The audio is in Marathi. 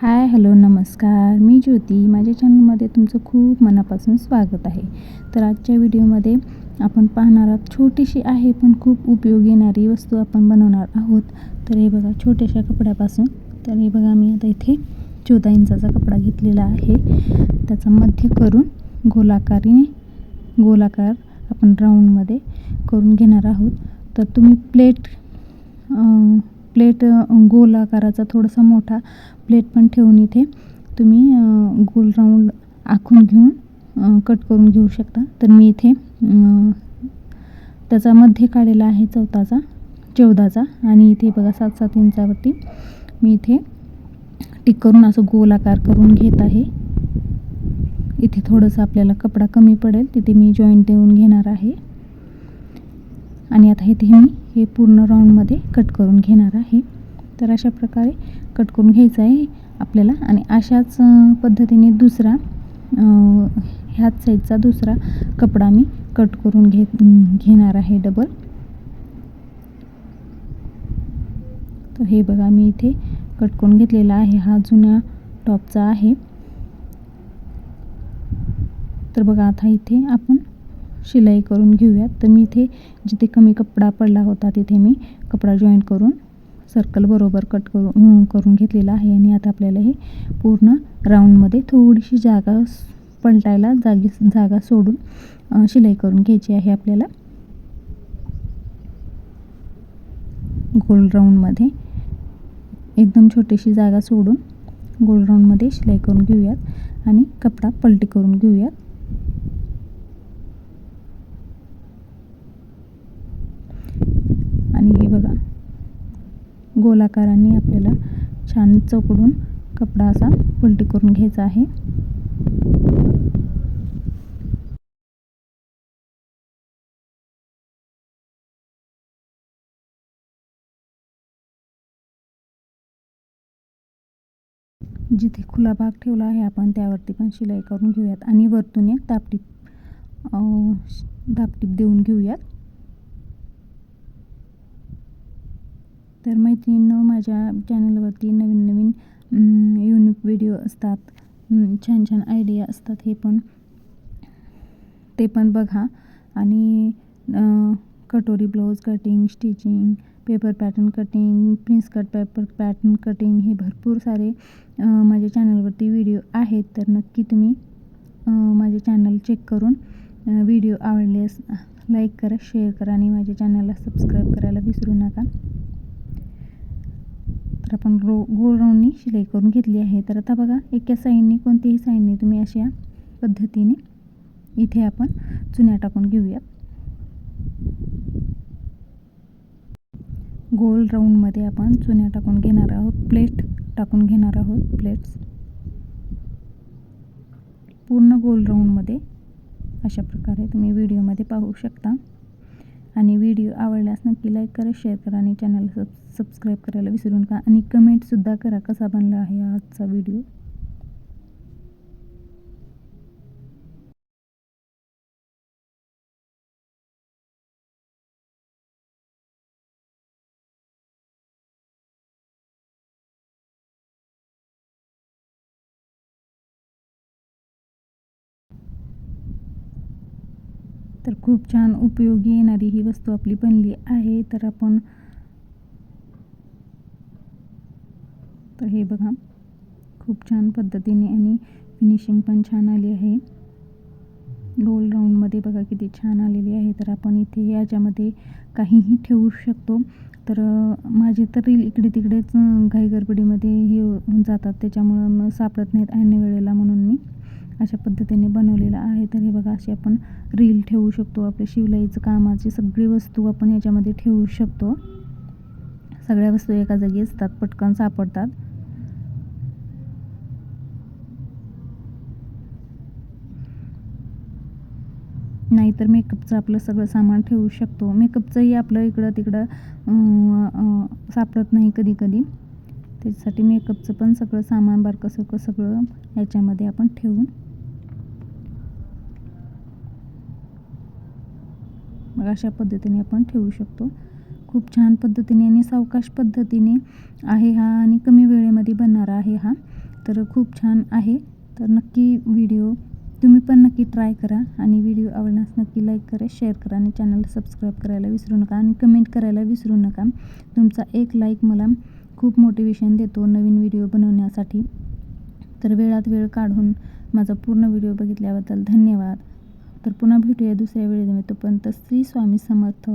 हाय हॅलो नमस्कार. मी ज्योती. माझ्या चॅनलमध्ये तुमचं खूप मनापासून स्वागत आहे. तर आजच्या व्हिडिओमध्ये आपण पाहणार आहोत छोटीशी आहे पण खूप उपयोगी येणारी वस्तू आपण बनवणार आहोत. तर हे बघा छोट्याशा कपड्यापासून. तर हे बघा मी आता इथे चौदा इंचाचा कपडा घेतलेला आहे. त्याचा मध्य करून गोलाकारीने गोलाकार आपण राऊंडमध्ये करून घेणार आहोत. तर तुम्ही प्लेट प्लेट गोल आकाराचा थोडासा मोठा प्लेट पण ठेवून इथे तुम्ही गोल राऊंड आखून घेऊन कट करून घेऊ शकता. तर मी इथे त्याचा मध्ये काढलेला आहे चौथाचा चौदाचा. आणि इथे बघा सात सात इंचावरती मी इथे टिक करून असं गोल आकार करून घेत आहे. इथे थोडंसं आपल्याला कपडा कमी पडेल तिथे मी जॉईंट देऊन घेणार आहे. आणि आता इथे मी हे पूर्ण राऊंडमध्ये कट करून घेणार आहे. तर अशा प्रकारे कट करून घ्यायचं आहे आपल्याला. आणि अशाच पद्धतीने दुसरा ह्याच साईजचा दुसरा कपडा मी कट करून घे घेणार आहे डबल तर हे बघा मी इथे कट करून घेतलेला आहे. हा जुन्या टॉपचा आहे. तर बघा आता इथे आपण शिलाई करून घेऊयात. तर मी इथे जिथे कमी कपडा पडला होता तिथे मी कपडा जॉईंट करून सर्कल बरोबर कट करून करून घेतलेला आहे. आणि आता आपल्याला हे पूर्ण राऊंडमध्ये थोडीशी जागा पलटायला जागी जागा सोडून शिलाई करून घ्यायची आहे आपल्याला. गोल राऊंडमध्ये एकदम छोटीशी जागा सोडून गोल राऊंडमध्ये शिलाई करून घेऊयात. आणि कपडा पलटी करून घेऊयात. आणि हे बघा. गोलाकाराने आपल्याला छान चौकडून कपडा असा पलटी करून घ्यायचा आहे. जिथे खुला भाग ठेवला आहे आपण त्यावरती पण शिलाई करून घेऊयात. आणि वरतून एक दापटीप दापटीप देऊन घेऊयात. तर मैत्रिणींनो माझ्या चॅनलवरती नवीन नवीन युनिक व्हिडिओ असतात. छान छान आयडिया असतात हे पण. ते पण बघा. आणि कटोरी blouse cutting stitching paper pattern cutting prince cut paper pattern cutting हे भरपूर सारे माझ्या चॅनलवरती व्हिडिओ आहेत. तर नक्की तुम्ही माझे चॅनल चेक करून व्हिडिओ आवडले लाईक करा शेअर करा आणि माझ्या चॅनलला सबस्क्राईब करायला विसरू नका. तर आपण रो गोल राऊंडनी शिलाई करून घेतली आहे. तर आता बघा एका साईडने कोणत्याही साईडने तुम्ही अशा पद्धतीने इथे आपण चुन्या टाकून घेऊयात. गोल राऊंडमध्ये आपण चुन्या टाकून घेणार आहोत. प्लेट टाकून घेणार आहोत प्लेट्स पूर्ण गोल राऊंडमध्ये अशा प्रकारे तुम्ही व्हिडिओमध्ये पाहू शकता. आणि व्हिडिओ आवडल्यास नक्की लाईक करा शेअर करा आणि चॅनल सब सबस्क्राईब करायला विसरू नका. आणि कमेंटसुद्धा करा कसा बनला आहे आजचा व्हिडिओ तर खूप छान उपयोगी येणारी ही वस्तू आपली बनली आहे. तर आपण तर हे बघा खूप छान पद्धतीने आणि फिनिशिंग पण छान आली आहे. गोल राऊंडमध्ये बघा किती छान आलेली आहे. तर आपण इथे याच्यामध्ये काहीही ठेवू शकतो. तर माझे तर रील इकडे तिकडेच घाई गडबडीमध्ये हे जातात. त्याच्यामुळं सापडत नाहीत ऐन वेळेला म्हणून मी. अशा पद्धतीने बनवलेलं आहे. तर हे बघा अशी आपण रील ठेवू शकतो. आपल्या शिवलाईचं कामाची सगळी वस्तू आपण याच्यामध्ये ठेवू शकतो. सगळ्या वस्तू एका जागी असतात पटकन सापडतात. नाहीतर मेकअपचं आपलं सगळं सामान ठेवू शकतो. मेकअपचंही आपलं इकडं तिकडं सापडत नाही कधी कधी त्याच्यासाठी मेकअपचं पण सगळं सामान बारकं सगळं याच्यामध्ये आपण ठेवून मग अशा पद्धतीने आपण ठेवू शकतो. खूप छान पद्धतीने आणि सावकाश पद्धतीने आहे हा आणि कमी वेळेमध्ये बनणारा आहे हा. तर खूप छान आहे. तर नक्की व्हिडिओ तुम्ही पण नक्की ट्राय करा आणि व्हिडिओ आवडल्यास नक्की लाईक करा शेअर करा आणि चॅनलला सबस्क्राईब करायला विसरू नका आणि कमेंट करायला विसरू नका. तुमचा एक लाईक मला खूप मोटिवेशन देतो नवीन व्हिडिओ बनवण्यासाठी. तर वेळात वेळ काढून माझा पूर्ण व्हिडिओ बघितल्याबद्दल धन्यवाद. तर पुन्हा भेटूया दुसऱ्या व्हिडिओमध्ये तोपर्यंत श्री स्वामी समर्थ.